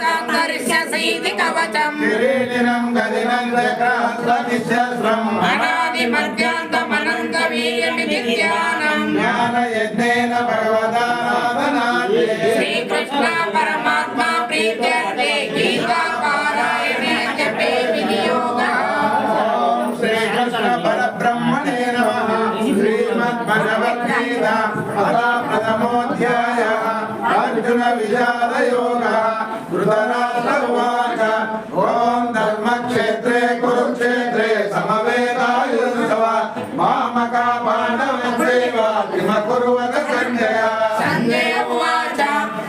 కాంతరిష్యసీతి కవచం కిరీటినం గదినం చక్రాస్త్రమిశ్రం అనాది మధ్యాంతమనంత వీర్యమితి ధ్యానం జ్ఞాన యజ్ఞేన భగవదారాధనాదే శ్రీకృష్ణ పరమాత్మ ప్రీత్యర్థే గీతా పారాయణే జపే వినియోగ ఓం శ్రీకృష్ణ పరబ్రహ్మణే నమః శ్రీమద్భగవద్గీత అథ ప్రథమోధ్యాయ అర్జున యోగ ధృతరాష్ట్ర ఉవాచ ఓం ధర్మక్షేత్రే కురుక్షేత్రే సమవేదాయుధవ మామక పాండవైవ కిమ కుర్వత సంజయ సంజయ ఉవాచ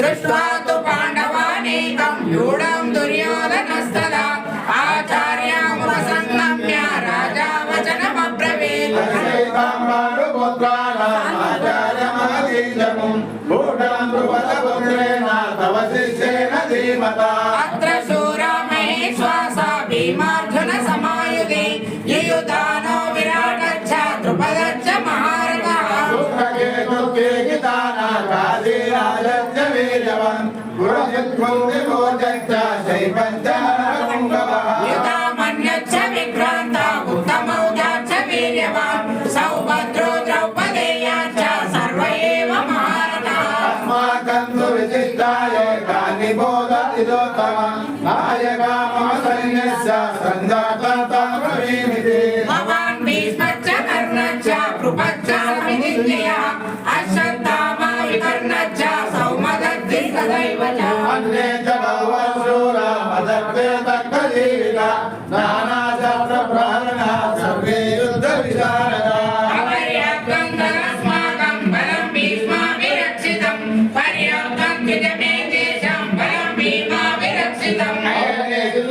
దృష్ట్వా తు పాండవానేకం వ్యూఢం దుర్యోధనస్తదా రాజా వచనమబ్రవీత్ భూటాంధ్రుపదపుత్రేణ శిష్యేన ధీమతా అత్ర శూరా మహేశ్వాస భీమార్జున సమాయుధి యుయుధానో విరాటచ్చ ద్రుపదచ్చ మహారథः దుఃఖకే దుఃఖే గితానా కాశీరాజస్య వీర్యవన్ గురుజిత్వం విమోచచ్చ శైపంచారకుండవః నాయకా మమ సైన్యస్య సంజాతంతం ప్రవీమితే భవాన్ నానా ప్రహరణ సర్వే యుద్ధ విచారణ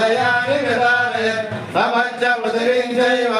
హృదయాన్ని విధానయ సమస్య పృథివీం చైవ